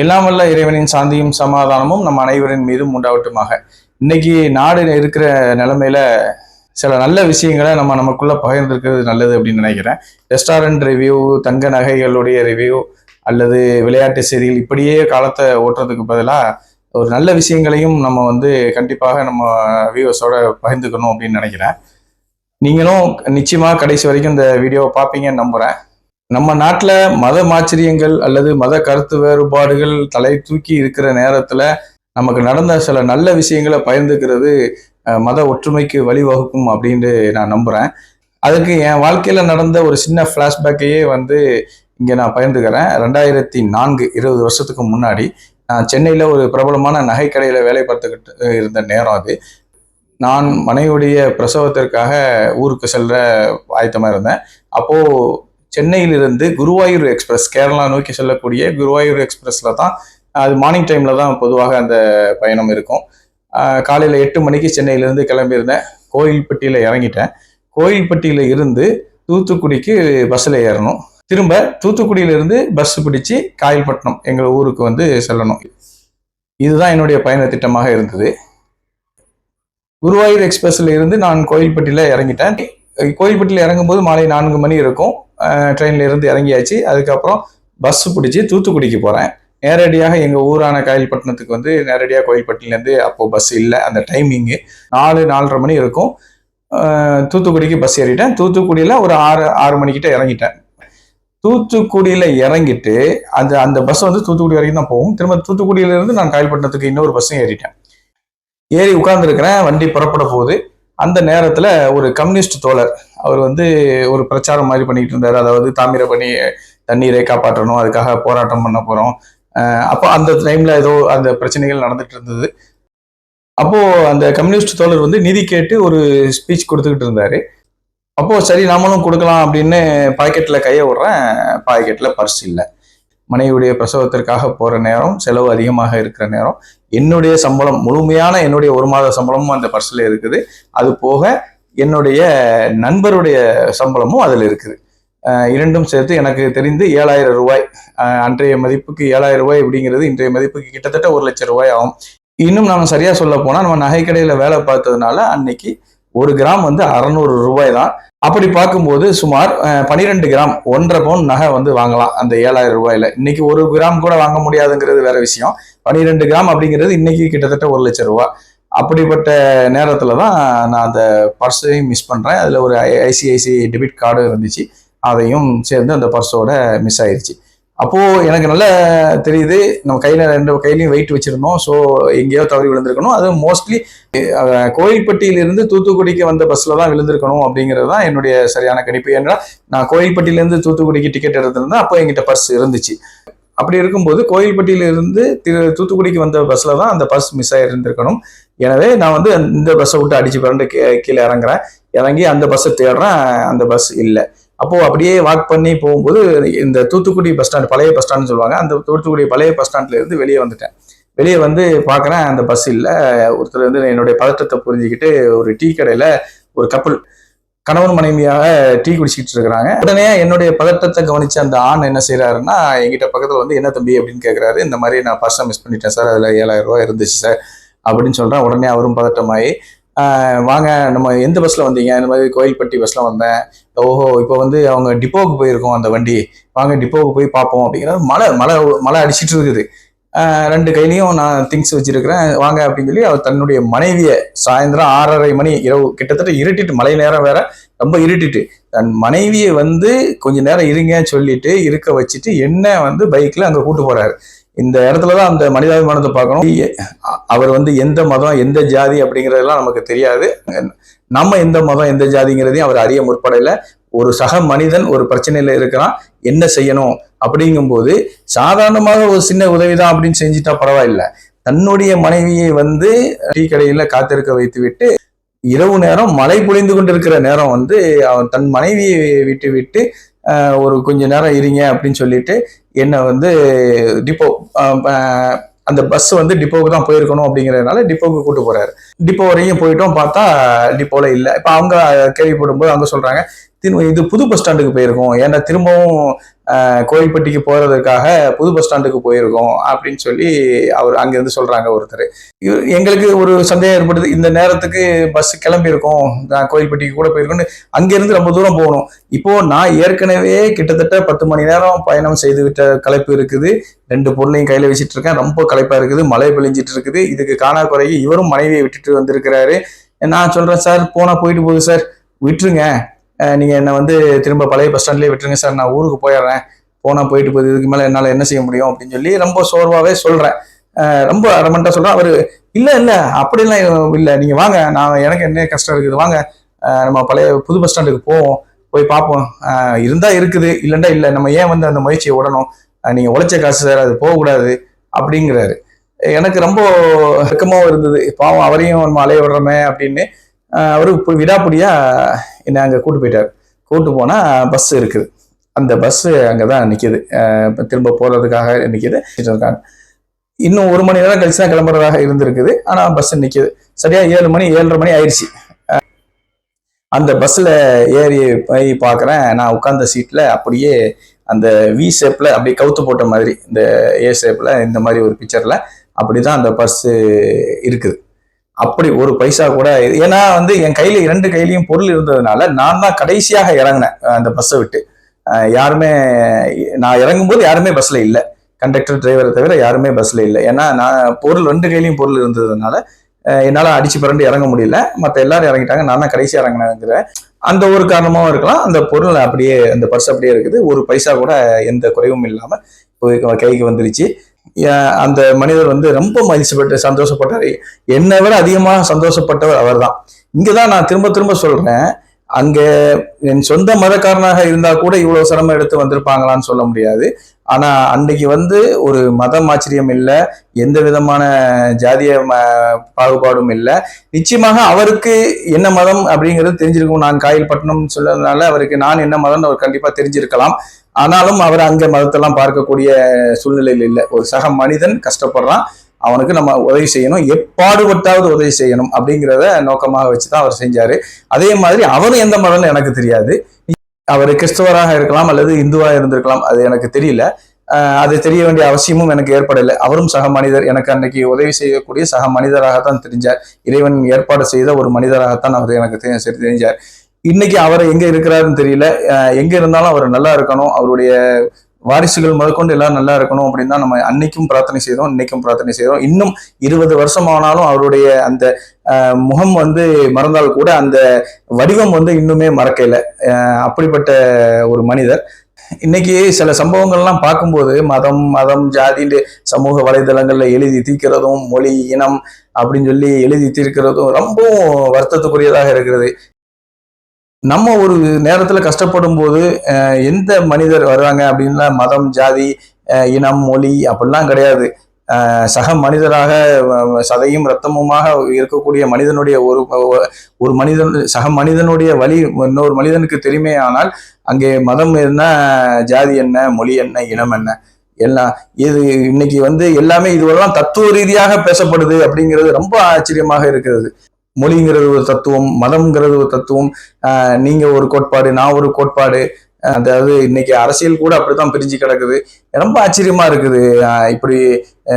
எல்லாம் வல்ல இறைவனின் சாந்தியும் சமாதானமும் நம் அனைவரின் மீதும் உண்டாவட்டுமாக இன்னைக்கு நாடு இருக்கிற நிலைமையில சில நல்ல விஷயங்களை நம்ம நமக்குள்ள பகிர்ந்துருக்கிறது நல்லது அப்படின்னு நினைக்கிறேன். ரெஸ்டாரண்ட் ரிவ்யூ தங்க நகைகளுடைய ரிவ்யூ அல்லது விளையாட்டு செய்திகள் இப்படியே காலத்தை ஓட்டுறதுக்கு பதிலாக ஒரு நல்ல விஷயங்களையும் நம்ம வந்து கண்டிப்பாக நம்ம வியூவர்ஸோட பகிர்ந்துக்கணும் அப்படின்னு நினைக்கிறேன். நீங்களும் நிச்சயமாக கடைசி வரைக்கும் இந்த வீடியோவை பார்ப்பீங்கன்னு நம்புகிறேன் நம்ம நாட்டில் மத மாச்சரியங்கள் அல்லது மத கருத்து வேறுபாடுகள் தலை தூக்கி இருக்கிற நேரத்தில் நமக்கு நடந்த சில நல்ல விஷயங்களை பயந்துக்கிறது மத ஒற்றுமைக்கு வழிவகுக்கும் அப்படின்ட்டு நான் நம்புகிறேன் அதுக்கு என் வாழ்க்கையில் நடந்த ஒரு சின்ன ஃப்ளாஷ்பேக்கையே வந்து இங்கே நான் பயந்துக்கிறேன் ரெண்டாயிரத்தி நான்கு இருபது வருஷத்துக்கு முன்னாடி நான் சென்னையில் ஒரு பிரபலமான நகைக்கடையில் வேலை பார்த்துக்கிட்டு இருந்த நேரம் அது. நான் மனைவியுடைய பிரசவத்திற்காக ஊருக்கு செல்ற ஆயத்தமாக இருந்தேன். அப்போது சென்னையிலிருந்து குருவாயூர் எக்ஸ்பிரஸ் கேரளா நோக்கி செல்லக்கூடிய குருவாயூர் எக்ஸ்பிரஸில் தான் அது மார்னிங் டைமில் தான் பொதுவாக அந்த பயணம் இருக்கும். காலையில் எட்டு மணிக்கு சென்னையிலேருந்து கிளம்பியிருந்தேன். கோயில்பட்டியில் இறங்கிட்டேன். கோயில்பட்டியில் இருந்து தூத்துக்குடிக்கு பஸ்ஸில் ஏறணும். திரும்ப தூத்துக்குடியிலிருந்து பஸ் பிடிச்சி காயல்பட்டினம் எங்கள் ஊருக்கு வந்து செல்லணும். இதுதான் என்னுடைய பயண திட்டமாக இருந்தது. குருவாயூர் எக்ஸ்பிரஸ்ல இருந்து நான் கோயில்பட்டியில் இறங்கிட்டேன். கோயில்பட்டியில் இறங்கும்போது மாலை நான்கு மணி இருக்கும். ட்ரெயினில் இருந்து இறங்கியாச்சு. அதுக்கப்புறம் பஸ் பிடிச்சி தூத்துக்குடிக்கு போகிறேன் நேரடியாக எங்கள் ஊரான காயல்பட்டினத்துக்கு வந்து நேரடியாக கோயில்பட்டிலேருந்து அப்போது பஸ் இல்லை. அந்த டைமிங்கு நாலு நாலரை மணி இருக்கும். தூத்துக்குடிக்கு பஸ் ஏறிட்டேன். தூத்துக்குடியில் ஒரு ஆறு ஆறு மணிக்கிட்ட இறங்கிட்டேன். தூத்துக்குடியில் இறங்கிட்டு அந்த அந்த பஸ் வந்து தூத்துக்குடி வரைக்கும் தான் போகும். திரும்ப தூத்துக்குடியிலேருந்து நான் காயல்பட்டினத்துக்கு இன்னொரு பஸ்ஸும் ஏறிட்டேன். ஏறி உட்காந்துருக்கிறேன் வண்டி புறப்பட போகுது. அந்த நேரத்தில் ஒரு கம்யூனிஸ்ட் தோழர் அவர் வந்து ஒரு பிரச்சாரம் மாதிரி பண்ணிட்டு இருந்தார். அதாவது தாமிரபணி தண்ணீரை காப்பாற்றணும் அதுக்காக போராட்டம் பண்ண போகிறோம் அப்போ அந்த டைமில் ஏதோ அந்த பிரச்சனைகள் நடந்துட்டு இருந்தது. அப்போ அந்த கம்யூனிஸ்ட் தோழர் வந்து நிதி கேட்டு ஒரு ஸ்பீச் கொடுத்துக்கிட்டு இருந்தாரு. அப்போ சரி நாமளும் கொடுக்கலாம் அப்படின்னு பாக்கெட்டில் கையை விடுறேன். பாக்கெட்டில் பர்ஸ் இல்லை. மனைவியுடைய பிரசவத்திற்காக போகிற நேரம் செலவு அதிகமாக இருக்கிற நேரம். என்னுடைய சம்பளம் முழுமையான என்னுடைய ஒரு மாத சம்பளமும் அந்த பர்ஸில் இருக்குது. அது போக என்னுடைய நண்பருடைய சம்பளமும் அதில் இருக்குது. இரண்டும் சேர்த்து எனக்கு தெரிந்து ஏழாயிரம் ரூபாய். அன்றைய மதிப்புக்கு ஏழாயிரம் ரூபாய் அப்படிங்கிறது இன்றைய மதிப்புக்கு கிட்டத்தட்ட ஒரு லட்சம் ரூபாய் ஆகும். இன்னும் நம்ம சரியாக சொல்ல போனால் நம்ம நகைக்கடையில் வேலை பார்த்ததுனால அன்னைக்கு ஒரு கிராம் வந்து அறநூறு ரூபாய் தான் அப்படி பார்க்கும்போது சுமார் பன்னிரெண்டு கிராம் ஒன்றரை பவுன் நகை வந்து வாங்கலாம் அந்த ஏழாயிரம் ரூபாயில. இன்னைக்கு ஒரு கிராம் கூட வாங்க முடியாதுங்கிறது வேற விஷயம். பன்னிரெண்டு கிராம் அப்படிங்கிறது இன்னைக்கு கிட்டத்தட்ட ஒரு லட்சம் ரூபாய் அப்படிப்பட்ட நேரத்தில் தான் நான் அந்த பர்ஸையும் மிஸ் பண்ணுறேன் அதில் ஒரு ஐசிஐசிஐ டெபிட் கார்டு இருந்துச்சு. அதையும் சேர்ந்து அந்த பர்ஸோட மிஸ் ஆயிடுச்சு அப்போது எனக்கு நல்லா தெரியுது. நம்ம கையில் ரெண்டு கையிலையும் வெயிட் வச்சுருந்தோம். ஸோ எங்கேயோ தவறி விழுந்திருக்கணும். அது மோஸ்ட்லி கோயில்பட்டியிலிருந்து தூத்துக்குடிக்கு வந்த பஸ்ஸில் தான் விழுந்திருக்கணும் அப்படிங்கிறது தான் என்னுடைய சரியான கணிப்பு. ஏன்னா நான் கோயில்பட்டியிலேருந்து தூத்துக்குடிக்கு டிக்கெட் எடுத்திருந்தேன். அப்போ எங்கிட்ட பர்ஸ் இருந்துச்சு. அப்படி இருக்கும்போது கோயில்பட்டியிலிருந்து திரு தூத்துக்குடிக்கு வந்த பஸ்ஸில் தான் அந்த பஸ் மிஸ் ஆகிருந்திருக்கணும் எனவே நான் வந்து இந்த பஸ்ஸை விட்டு அடிச்சு பிறண்டு கீ- கீழே இறங்குறேன். இறங்கி அந்த பஸ்ஸை தேடுறேன். அந்த பஸ் இல்லை. அப்போ அப்படியே வாக் பண்ணி போகும்போது இந்த தூத்துக்குடி பஸ் ஸ்டாண்ட் பழைய பஸ் ஸ்டாண்ட்னு சொல்லுவாங்க. அந்த தூத்துக்குடி பழைய பஸ் ஸ்டாண்ட்ல இருந்து வெளியே வந்துட்டேன். வெளியே வந்து பார்க்குறேன் அந்த பஸ் இல்லை. ஒருத்தர் வந்து என்னுடைய பதட்டத்தை புரிஞ்சுக்கிட்டு ஒரு டீ கடையில் ஒரு கப்பல் கணவன் மனைவியாக டீ குடிச்சிட்டு இருக்கிறாங்க. உடனே என்னுடைய பதட்டத்தை கவனிச்ச அந்த ஆண் என்ன செய்யறாருன்னா எங்கிட்ட பக்கத்தில் வந்து என்ன தம்பி? அப்படின்னு கேட்குறாரு இந்த மாதிரி நான் பர்ஸை மிஸ் பண்ணிட்டேன் சார் அதில் ஏழாயிரம் ரூபாய் இருந்துச்சு சார் அப்படின்னு சொல்கிறேன் உடனே அவரும் பதட்டமாயி வாங்க நம்ம எந்த பஸ்ஸில் வந்தீங்க? இந்த மாதிரி கோயில்பட்டி பஸ்ஸில் வந்தேன். ஓஹோ இப்போ வந்து அவங்க டிப்போவுக்கு போயிருக்கோம் அந்த வண்டி. வாங்க டிப்போவுக்கு போய் பார்ப்போம் அப்படிங்கிறது மழை மழை மழை அடிச்சிட்டு இருக்குது. ரெண்டு கையிலையும் நான் திங்ஸ் வச்சிருக்கிறேன். வாங்க அப்படின்னு சொல்லி அவர் தன்னுடைய மனைவியை சாயந்தரம் ஆறரை மணி இரவு கிட்டத்தட்ட இருட்டிட்டு மழை நேரம் வேற ரொம்ப இருட்டிட்டு. தன் மனைவியை வந்து கொஞ்ச நேரம் இருங்க சொல்லிட்டு இருக்க வச்சுட்டு என்ன வந்து பைக்ல அங்கே கூட்டு போறாரு. இந்த இடத்துல தான் அந்த மனிதாபிமானத்தை பார்க்கணும். அவர் வந்து எந்த மதம் எந்த ஜாதி அப்படிங்கிறதெல்லாம் நமக்கு தெரியாது. நம்ம எந்த மதம் எந்த ஜாதிங்கிறதையும் அவர் அறிய முற்படல. ஒரு சக மனிதன் ஒரு பிரச்சனையில இருக்கிறான் என்ன செய்யணும் அப்படிங்கும்போது சாதாரணமாக ஒரு சின்ன உதவிதான் அப்படின்னு செஞ்சுட்டா பரவாயில்ல. தன்னுடைய மனைவியை வந்து டீ கடையில காத்திருக்க வைத்து விட்டு இரவு நேரம் மழை பொழிந்து கொண்டிருக்கிற நேரம் வந்து அவன் தன் மனைவியை விட்டு விட்டு ஒரு கொஞ்ச நேரம் இருங்க அப்படின்னு சொல்லிட்டு என்னை வந்து டிப்போ அந்த பஸ் வந்து டிப்போவுக்கு தான் போயிருக்கணும் அப்படிங்கிறதுனால டிப்போவுக்கு கூட்டு போறாரு. டிப்போ வரையும் போயிட்டோம் பார்த்தா டிப்போல இல்லை. இப்போ அவங்க கேள்விப்படும் போது அவங்க சொல்றாங்க இது புது பஸ் ஸ்டாண்டுக்கு போயிருக்கோம். ஏன்னா திரும்பவும் கோயில்பட்டிக்கு போகிறதுக்காக புது பஸ் ஸ்டாண்டுக்கு போயிருக்கோம் அப்படின்னு சொல்லி அவர் அங்கேருந்து சொல்கிறாங்க ஒருத்தர். எங்களுக்கு ஒரு சந்தேகம் ஏற்படுது. இந்த நேரத்துக்கு பஸ் கிளம்பியிருக்கோம். நான் கோயில்பட்டிக்கு கூட போயிருக்கோம்னு அங்கேருந்து ரொம்ப தூரம் போகணும். இப்போது நான் ஏற்கனவே கிட்டத்தட்ட பத்து மணி நேரம் பயணம் செய்து விட்ட களைப்பு இருக்குது. ரெண்டு பொருளையும் கையில் வச்சுட்டு இருக்கேன். ரொம்ப களைப்பாக இருக்குது. மழை பெழிஞ்சிட்டு இருக்குது. இதுக்கு காணா குறைய இவரும் மனைவியை விட்டுட்டு வந்திருக்கிறாரு. நான் சொல்கிறேன் சார் போனால் போயிட்டு போகுது சார். விட்டுருங்க. நீங்கள் என்னை வந்து திரும்ப பழைய பஸ் ஸ்டாண்ட்லேயே விட்டுருங்க சார் நான் ஊருக்கு போயிடுறேன். போனால் போயிட்டு போகுது. இதுக்கு மேலே என்னால் என்ன செய்ய முடியும் அப்படின்னு சொல்லி ரொம்ப சோர்வாகவே சொல்கிறேன் ரொம்ப அரமண்டா சொல்கிறேன் அவர் இல்லை இல்லை அப்படிலாம் இல்லை. நீங்கள் வாங்க. நான் எனக்கு என்ன கஷ்டம் இருக்குது? வாங்க. நம்ம பழைய புது பஸ் ஸ்டாண்டுக்கு போவோம். போய் பார்ப்போம். இருந்தால் இருக்குது. இல்லைண்டா இல்லை. நம்ம ஏன் வந்து அந்த முயற்சியை விடணும் நீங்கள் உழைச்ச காசு சார் அது போகக்கூடாது. அப்படிங்கிறாரு. எனக்கு ரொம்ப வெக்கமாகவும் இருந்தது. பாவம் அவரையும் நம்ம அலைய விடுறோமே அப்படின்னு அவர் இப்ப விடாப்பிடியா என்னை அங்கே கூட்டு போயிட்டார். கூட்டு போனால் பஸ் இருக்குது. அந்த பஸ்ஸு அங்கே தான் நிற்கிது திரும்ப போகிறதுக்காக நிற்கிது இருக்காங்க. இன்னும் ஒரு மணி நேரம் கழிச்சு தான் கிளம்புறதாக இருந்திருக்குது. ஆனால் பஸ் நிற்கிது சரியாக ஏழு மணி ஏழரை மணி ஆயிடுச்சு. அந்த பஸ்ஸில் ஏறி போய் பார்க்குறேன். நான் உட்காந்த சீட்டில் அப்படியே அந்த வி ஷேப்பில் அப்படியே கவுத்து போட்ட மாதிரி இந்த ஏ ஷேப்பில் இந்த மாதிரி ஒரு பிக்சரில் அப்படி தான் அந்த பஸ்ஸு இருக்குது. அப்படி ஒரு பைசா கூட ஏன்னா வந்து என் கையில இரண்டு கையிலையும் பொருள் இருந்ததுனால நான் தான் கடைசியாக இறங்கினேன் அந்த பஸ்ஸை விட்டு. யாருமே நான் இறங்கும்போது யாருமே பஸ்ல இல்லை. கண்டக்டர் டிரைவரை தவிர யாருமே பஸ்ல இல்லை. ஏன்னா நான் பொருள் ரெண்டு கையிலையும் பொருள் இருந்ததுனால என்னால் அடிச்சு பிறண்டு இறங்க முடியல. மற்ற எல்லாரும் இறங்கிட்டாங்க நான் தான் கடைசி இறங்கினேங்கிற அந்த ஒரு காரணமாகவும் இருக்கலாம். அந்த பொருள் அப்படியே அந்த பர்ஸ் அப்படியே இருக்குது. ஒரு பைசா கூட எந்த குறைவும் இல்லாமல் போய் கைக்கு வந்துருச்சு. அந்த மனிதர் வந்து ரொம்ப மகிழ்ச்சிப்பட்டு சந்தோஷப்பட்டார். என்னை விட அதிகமாக சந்தோஷப்பட்டவர் அவர்தான். இங்கதான் நான் திரும்ப திரும்ப சொல்கிறேன் அங்கே என் சொந்த மதக்காரனாக இருந்தால் கூட இவ்வளோ சிரமம் எடுத்து வந்திருப்பாங்களான்னு சொல்ல முடியாது. ஆனால் அன்னைக்கு வந்து ஒரு மதம் ஆச்சரியம் இல்லை எந்த விதமான ஜாதிய ம- பாகுபாடும் இல்லை. நிச்சயமாக அவருக்கு என்ன மதம் அப்படிங்கிறது தெரிஞ்சிருக்கும். நான் காயல்பட்டினம் சொல்லதுனால அவருக்கு நான் என்ன மதம்னு அவர் கண்டிப்பாக தெரிஞ்சிருக்கலாம். ஆனாலும் அவர் அங்கே மதத்தெல்லாம் பார்க்கக்கூடிய சூழ்நிலையில் இல்லை. ஒரு சக மனிதன் கஷ்டப்படுறான். அவனுக்கு நம்ம உதவி செய்யணும். எப்பாடுபட்டாவது உதவி செய்யணும் அப்படிங்கிறத நோக்கமாக வச்சு தான் அவர் செஞ்சார். அதே மாதிரி அவரும் எந்த மதம்னு எனக்கு தெரியாது. அவர் கிறிஸ்தவராக இருக்கலாம் அல்லது இந்துவாக இருந்திருக்கலாம். அது எனக்கு தெரியல. அது தெரிய வேண்டிய அவசியமும் எனக்கு ஏற்படலை. அவரும் சக மனிதர். எனக்கு அன்னைக்கு உதவி செய்யக்கூடிய சக மனிதராகத்தான் தெரிஞ்சார். இறைவன் ஏற்பாடு செய்த ஒரு மனிதராகத்தான் அவர் எனக்கு தெரிஞ்சார். இன்னைக்கு அவர் எங்க இருக்கிறாருன்னு தெரியல. எங்க இருந்தாலும் அவர் நல்லா இருக்கணும். அவருடைய வாரிசுகள் முதற்கொண்டு எல்லாம் நல்லா இருக்கணும் அப்படின்னு தான் நம்ம அன்னைக்கும் பிரார்த்தனை செய்தோம் இன்னைக்கும் பிரார்த்தனை செய்தோம். இன்னும் இருபது வருஷம் ஆனாலும் அவருடைய அந்த முகம் வந்து மறந்தால் கூட அந்த வடிவம் வந்து இன்னுமே மறக்கல. அப்படிப்பட்ட ஒரு மனிதர். இன்னைக்கு சில சம்பவங்கள்லாம் பார்க்கும்போது மதம் மதம் ஜாதின்னு சமூக வலைதளங்கள்ல எழுதி தீர்க்கிறதும் மொழி இனம் அப்படின்னு சொல்லி எழுதி தீர்க்கிறதும் ரொம்பவும் வருத்தத்துக்குரியதாக இருக்கிறது. நம்ம ஒரு நேரத்துல கஷ்டப்படும் போது எந்த மனிதர் வர்றாங்க அப்படின்னா மதம் ஜாதி இனம் மொழி அப்படிலாம் கிடையாது. சக மனிதராக சதையும் ரத்தமுமாக இருக்கக்கூடிய மனிதனுடைய ஒரு ஒரு மனிதன் சக மனிதனுடைய வழி இன்னொரு மனிதனுக்கு தெரியுமே ஆனால் அங்கே மதம் என்ன ஜாதி என்ன மொழி என்ன இனம் என்ன எல்லாம் இது இன்னைக்கு வந்து எல்லாமே இதுவெல்லாம் தத்துவ ரீதியாக பேசப்படுது அப்படிங்கிறது ரொம்ப ஆச்சரியமாக இருக்கிறது. மொழிங்கிறது ஒரு தத்துவம் மதம்ங்கிறது ஒரு தத்துவம். நீங்கள் நீங்க ஒரு கோட்பாடு நான் ஒரு கோட்பாடு. அதாவது இன்னைக்கு அரசியல் கூட அப்படித்தான் பிரிஞ்சு கிடக்குது. ரொம்ப ஆச்சரியமா இருக்குது. இப்படி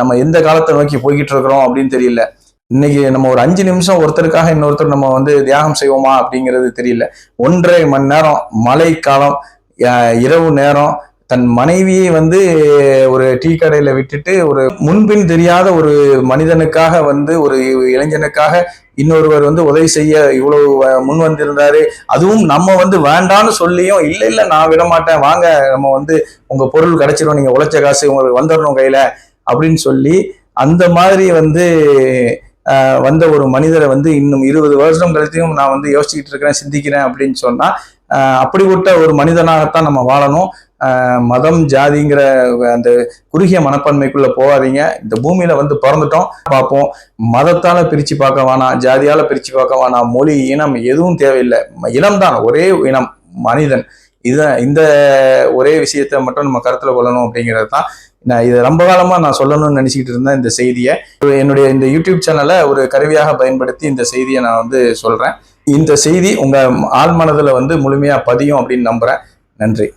நம்ம எந்த காலத்தை நோக்கி போய்கிட்டு இருக்கிறோம் அப்படின்னு தெரியல. இன்னைக்கு நம்ம ஒரு அஞ்சு நிமிஷம் ஒருத்தருக்காக இன்னொருத்தர் நம்ம வந்து தியாகம் செய்வோமா அப்படிங்கிறது தெரியல. ஒன்றரை மணி நேரம் மழை காலம் இரவு நேரம் தன் மனைவியை வந்து ஒரு டீ கடையில விட்டுட்டு ஒரு முன்பின் தெரியாத ஒரு மனிதனுக்காக வந்து ஒரு இளைஞனுக்காக இன்னொருவர் வந்து உதவி செய்ய இவ்வளவு முன் வந்திருந்தாரு. அதுவும் நம்ம வந்து வேண்டான்னு சொல்லியும் இல்லை இல்லை நான் விடமாட்டேன். வாங்க நம்ம வந்து உங்க பொருள் கிடைச்சிடும் நீங்க உழைச்ச காசு உங்களுக்கு வந்துடணும் கையில. அப்படின்னு சொல்லி அந்த மாதிரி வந்து வந்த ஒரு மனிதரை வந்து இன்னும் இருபது வருஷம் கழித்தையும் நான் வந்து யோசிச்சுக்கிட்டு இருக்கிறேன் சிந்திக்கிறேன் அப்படின்னு சொன்னா அப்படிப்பட்ட ஒரு மனிதனாகத்தான் நம்ம வாழணும். மதம் ஜாதிங்கிற அந்த குறுகிய மனப்பான்மைக்குள்ள போகாதீங்க. இந்த பூமியில வந்து பிறந்துட்டோம். பார்ப்போம். மதத்தால பிரிச்சு பார்க்க வேணாம். ஜாதியால பிரிச்சு பார்க்க வேணாம். மொழி இனம் எதுவும் தேவையில்லை. இனம் தான். ஒரே இனம். மனிதன். இதான் இந்த ஒரே விஷயத்த மட்டும் நம்ம கருத்துல கொள்ளணும் அப்படிங்கிறது தான். நான் இது ரொம்ப காலமா நான் சொல்லணும்னு நினைச்சிட்டு இருந்தேன் இந்த செய்தியை. என்னுடைய இந்த யூடியூப் சேனலை ஒரு கருவியாக பயன்படுத்தி இந்த செய்தியை நான் வந்து சொல்றேன். இந்த செய்தி உங்க ஆழ்மனதுல வந்து முழுமையா பதியும் அப்படின்னு நம்புறேன். நன்றி.